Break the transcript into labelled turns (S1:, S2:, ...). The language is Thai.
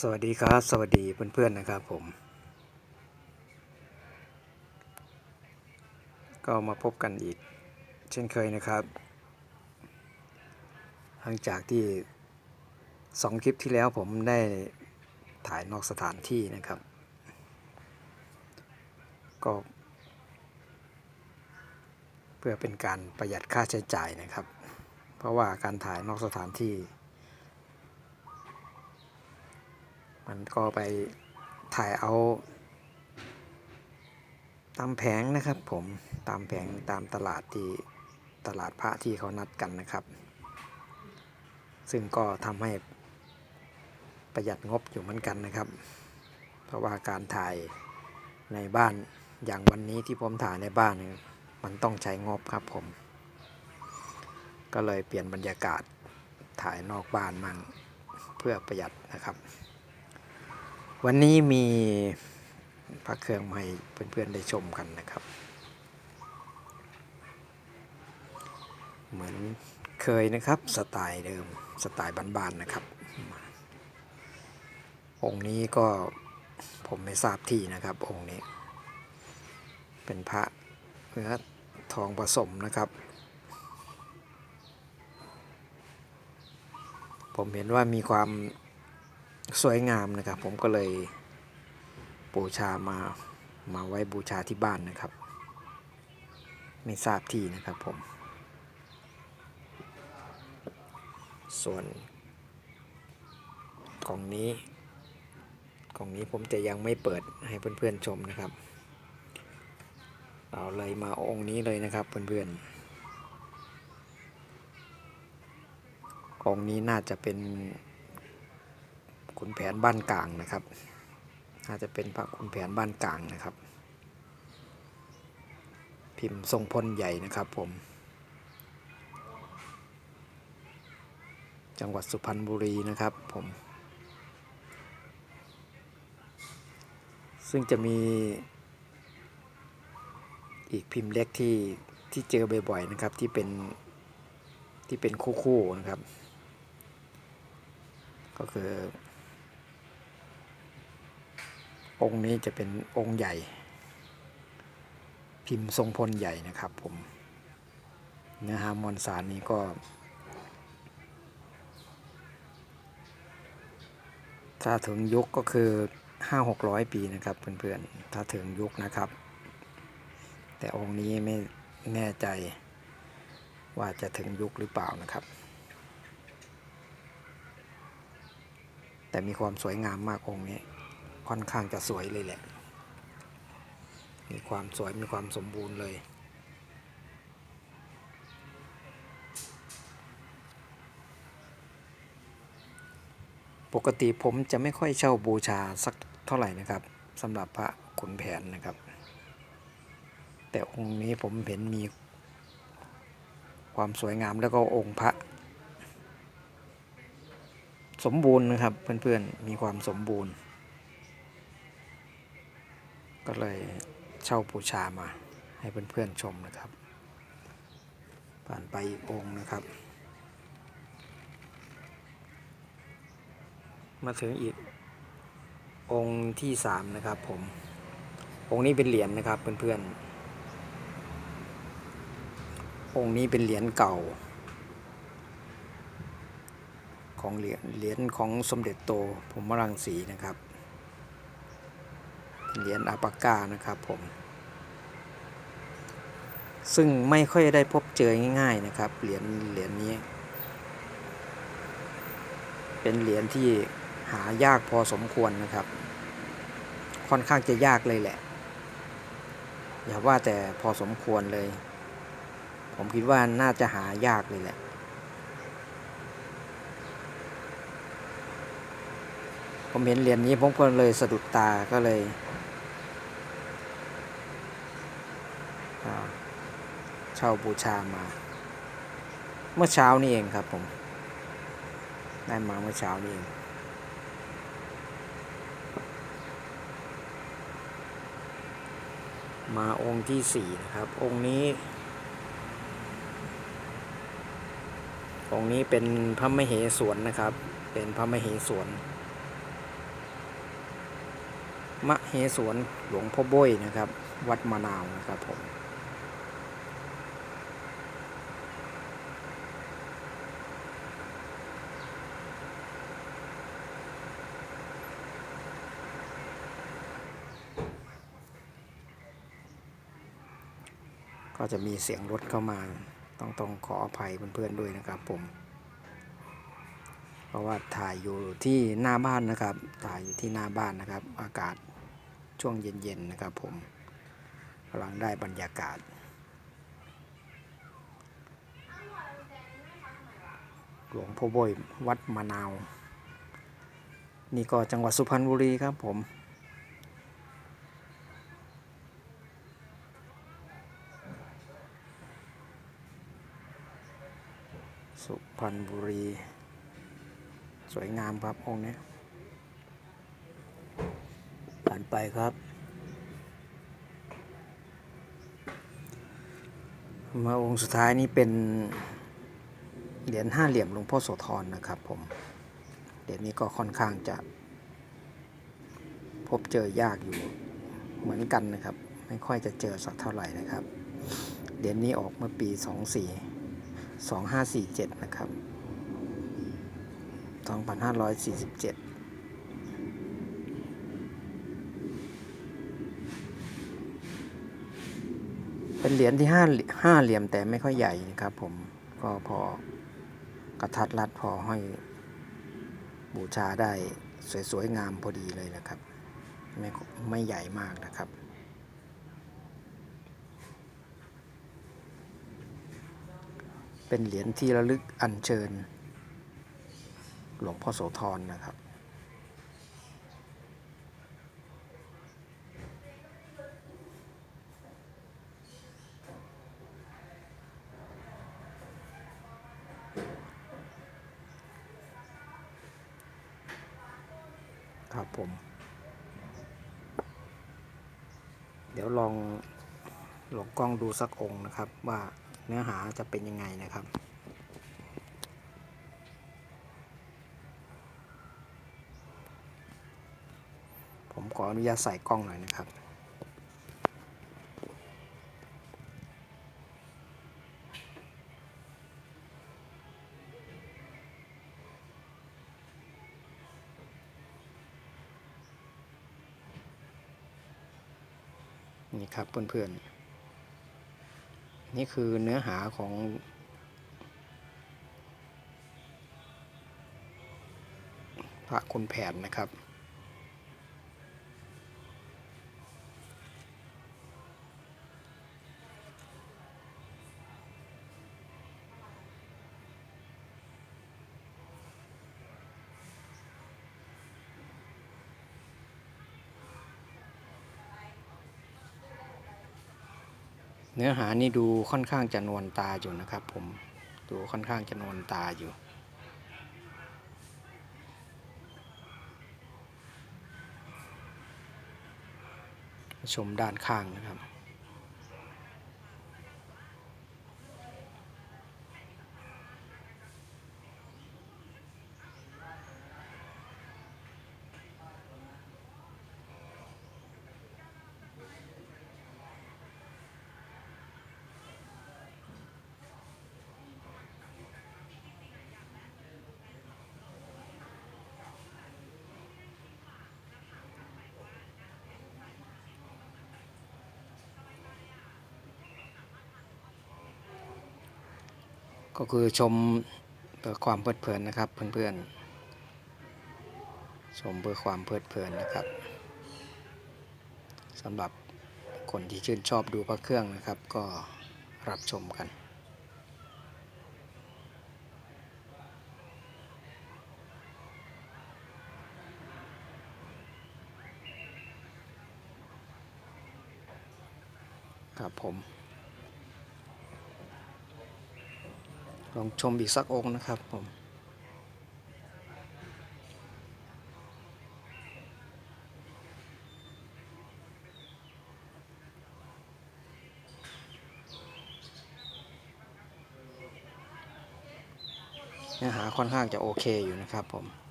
S1: สวัสดีครับ สวัสดีเพื่อนๆนะครับผม ก็มาพบกันอีก เช่นเคยนะครับ หลังจากที่สองคลิปที่แล้วผมได้ถ่ายนอกสถานที่นะครับ ก็ เพื่อเป็นการประหยัดค่าใช้จ่ายนะครับ เพราะว่าการถ่ายนอกสถานที่ มันก็ไปถ่ายเอา ตามแผงนะครับผมตามแผงตามตลาดที่ตลาดพระที่เขานัดกันนะครับ ซึ่งก็ทำให้ประหยัดงบอยู่เหมือนกันนะครับ เพราะว่าการถ่ายในบ้านอย่างวันนี้ที่ผมถ่ายในบ้านเนี่ยมันต้องใช้งบครับผม ก็เลยเปลี่ยนบรรยากาศถ่ายนอกบ้านมั่งเพื่อประหยัดนะครับ วันนี้มีพระเครื่องมาให้เพื่อนๆได้ชมกันนะครับ เหมือนเคยนะครับสไตล์เดิมสไตล์บ้านๆนะครับ องค์นี้ก็ผมไม่ทราบที่นะครับ องค์นี้ เป็นพระเนื้อทองผสมนะครับ ผมเห็นว่ามีความ สวยงามนะครับ ผมก็เลยบูชามามาไว้บูชาที่บ้านนะครับ ไม่ทราบที่นะครับผม ส่วนกล่องนี้กล่องนี้ผมจะยังไม่เปิดให้เพื่อนๆชมนะครับ เราเลยมาองค์นี้เลยนะครับเพื่อนๆองค์นี้น่าจะเป็น ขุนแผนบ้านกลางนะครับ น่าจะเป็นพระขุนแผนบ้านกลางนะครับ พิมพ์ทรงพลใหญ่นะครับผม จังหวัดสุพรรณบุรีนะครับผม ซึ่งจะมีอีกพิมพ์เล็กที่ที่เจอบ่อยๆนะครับที่เป็นที่เป็นคู่ๆนะครับ ก็คือ องค์นี้จะเป็นองค์ใหญ่ พิมพ์ทรงพลใหญ่นะครับผมเนื้อหามวลสารนี้ก็ถ้าถึงยุคก็คือ5 6 0 0ปีนะครับเพื่อนๆ ถ้าถึงยุคนะครับ แต่องค์นี้ไม่แน่ใจว่าจะถึงยุคหรือเปล่านะครับ แต่มีความสวยงามมากองค์นี้ ค่อนข้างจะสวยเลยแหละ มีความสวยมีความสมบูรณ์เลยปกติผมจะไม่ค่อยเช่าบูชาสักเท่าไหร่นะครับสำหรับพระขุนแผนนะครับ แต่องค์นี้ผมเห็นมีความสวยงามแล้วก็องค์พระ สมบูรณ์นะครับเพื่อนๆมีความสมบูรณ์ ก็เลยเช่าบูชามาให้เพื่อนๆชมนะครับ ผ่านไปอีกองค์นะครับ มาถึงอีกองค์ที่สามนะครับผม องค์นี้เป็นเหรียญนะครับเพื่อนๆ องค์นี้เป็นเหรียญเก่า ของเหรียญเหรียญของสมเด็จโตผมมรังสีนะครับ เหรียญอาปากานะครับผม ซึ่งไม่ค่อยได้พบเจอง่ายๆนะครับ เหรียญเหรียญนี้ เป็นเหรียญที่หายากพอสมควรนะครับ ค่อนข้างจะยากเลยแหละ อย่าว่าแต่พอสมควรเลย ผมคิดว่าน่าจะหายากเลยแหละผมเห็นเหรียญนี้ผมก็เลยสะดุดตาก็เลยอ่า เช่าบูชามา เมื่อเช้านี่เองครับผม ได้มาเมื่อเช้านี่เองมาองค์ที่สี่นะครับ องค์นี้ องค์นี้เป็นพระมเหสวนนะครับ เป็นพระมเหสวนมะเฮสวนหลวงพ่อบ้ยนะครับ วัดมะนาวนะครับผม ก็จะมีเสียงรถเข้ามา ต้องต้องขออภัยเพื่อนๆด้วยนะครับผม เพราะว่าถ่ายอยู่ที่หน้าบ้านนะครับ ถ่ายอยู่ที่หน้าบ้านนะครับ อากาศช่วงเย็นๆนะครับผมกำลังได้บรรยากาศ หลวงพ่อโบยวัดมะนาว นี่ก็จังหวัดสุพรรณบุรีครับผม สุพรรณบุรี สวยงามครับองค์นี้ผ่านไปครับ มาองค์สุดท้ายนี้เป็น เหรียญห้าเหลี่ยมหลวงพ่อโสธรนะครับผม เหรียญนี้ก็ค่อนข้างจะพบเจอยากอยู่เหมือนกันนะครับ ไม่ค่อยจะเจอสักเท่าไหร่นะครับ เหรียญนี้ออกเมื่อปี 24 2547 นะครับ 2547เป็นเหรียญที่ห้าห้าเหลี่ยมแต่ไม่ค่อยใหญ่นะครับผมก็พอกระทัดรัดพอห้อยบูชาได้สวยๆงามพอดีเลยนะครับ ไม่ไม่ใหญ่มากนะครับ เป็นเหรียญที่ระลึกอัญเชิญ หลวงพ่อโสธรนะครับ ครับผม เดี๋ยวลองหลงกล้องดูสักองค์นะครับว่า เนื้อหาจะเป็นยังไงนะครับผมขออนุญาตใส่กล้องหน่อยนะครับ นี่ครับเพื่อนๆ นี่คือเนื้อหาของพระคุณแผนนะครับ เนื้อหานี่ดูค่อนข้างจะนวลตาอยู่นะครับ ผมดูค่อนข้างจะนวลตาอยู่ ชมด้านข้างนะครับ ก็คือชมเพื่อความเพลิดเพลินนะครับเพื่อนๆชมเพื่อความเพลิดเพลินนะครับสำหรับคนที่ชื่นชอบดูพระเครื่องนะครับ ก็รับชมกันครับผม ลองชมอีกสักองค์นะครับผมเนื้อหาค่อนข้างจะโอเคอยู่นะครับผม